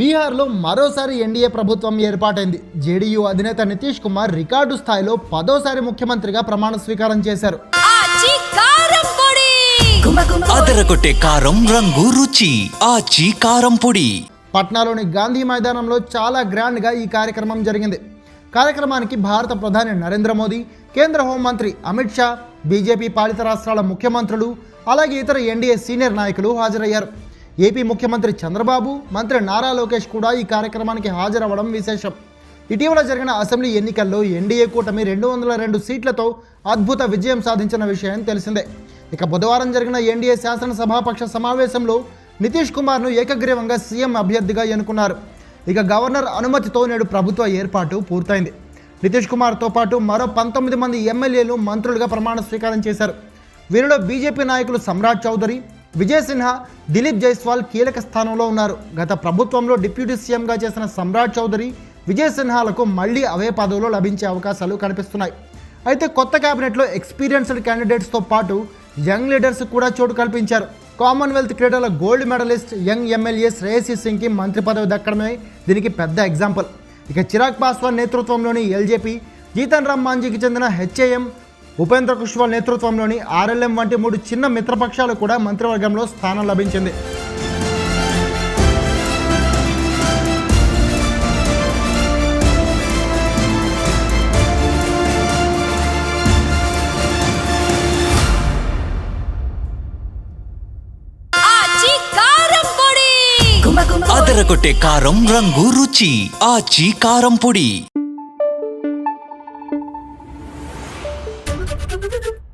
బీహార్లో మరోసారి ఎన్డీఏ ప్రభుత్వం ఏర్పాటైంది. జేడీయూ అధినేత నితీష్ కుమార్ రికార్డు స్థాయిలో పదోసారి ముఖ్యమంత్రిగా ప్రమాణ స్వీకారం చేశారు. కారం పొడి! అదరగొట్టే కారం రంగు రుచి. ఆచి కారం పొడి. పట్నాలోని గాంధీ మైదానంలో చాలా గ్రాండ్గా ఈ కార్యక్రమం జరిగింది. కార్యక్రమానికి భారత ప్రధాని నరేంద్ర మోదీ కేంద్ర హోంమంత్రి అమిత్ షా బీజేపీ పాలిత రాష్ట్రాల ముఖ్యమంత్రులు అలాగే ఇతర ఎన్డీఏ సీనియర్ నాయకులు హాజరయ్యారు. ఏపీ ముఖ్యమంత్రి చంద్రబాబు మంత్రి నారా లోకేష్ కూడా ఈ కార్యక్రమానికి హాజరవ్వడం విశేషం. ఇటీవల జరిగిన అసెంబ్లీ ఎన్నికల్లో ఎన్డీఏ కూటమి రెండు వందల రెండు సీట్లతో అద్భుత విజయం సాధించిన విషయం తెలిసిందే. ఇక బుధవారం జరిగిన ఎన్డీఏ శాసనసభాపక్ష సమావేశంలో నితీష్ కుమార్ను ఏకగ్రీవంగా సీఎం అభ్యర్థిగా ఎన్నుకున్నారు. ఇక గవర్నర్ అనుమతితో నేడు ప్రభుత్వ ఏర్పాటు పూర్తయింది. నితీష్ కుమార్తో పాటు మరో పంతొమ్మిది మంది ఎమ్మెల్యేలు మంత్రులుగా ప్రమాణ స్వీకారం చేశారు. వీరిలో బీజేపీ నాయకులు సమ్రాట్ చౌదరి విజయ్ సిన్హా దిలీప్ జైస్వాల్ కీలక స్థానంలో ఉన్నారు. గత ప్రభుత్వంలో డిప్యూటీ సీఎంగా చేసిన సమ్రాట్ చౌదరి విజయ్ సిన్హాలకు మళ్ళీ అవే పదవులు లభించే అవకాశాలు కనిపిస్తున్నాయి. అయితే కొత్త క్యాబినెట్లో ఎక్స్పీరియన్స్డ్ క్యాండిడేట్స్తో పాటు యంగ్ లీడర్స్ కూడా చోటు కల్పించారు. కామన్వెల్త్ క్రీడల gold medalist young MLA Shreyasi సింగ్కి మంత్రి పదవి దక్కడమే దీనికి పెద్ద ఎగ్జాంపుల్ ఇక చిరాగ్ పాస్వాన్ నేతృత్వంలోని ఎల్జేపీ జీతన్ రామ్ మాంజీకి చెందిన హెచ్ఏఎం ఉపేంద్ర కుష్వాల్ నేతృత్వంలోని ఆర్ఎల్ఎం వంటి మూడు చిన్న మిత్రపక్షాలు కూడా మంత్రివర్గంలో స్థానం లభించింది. అదరగొట్టే కారం రంగు రుచి. ఆచి కారం పొడి. Thank you.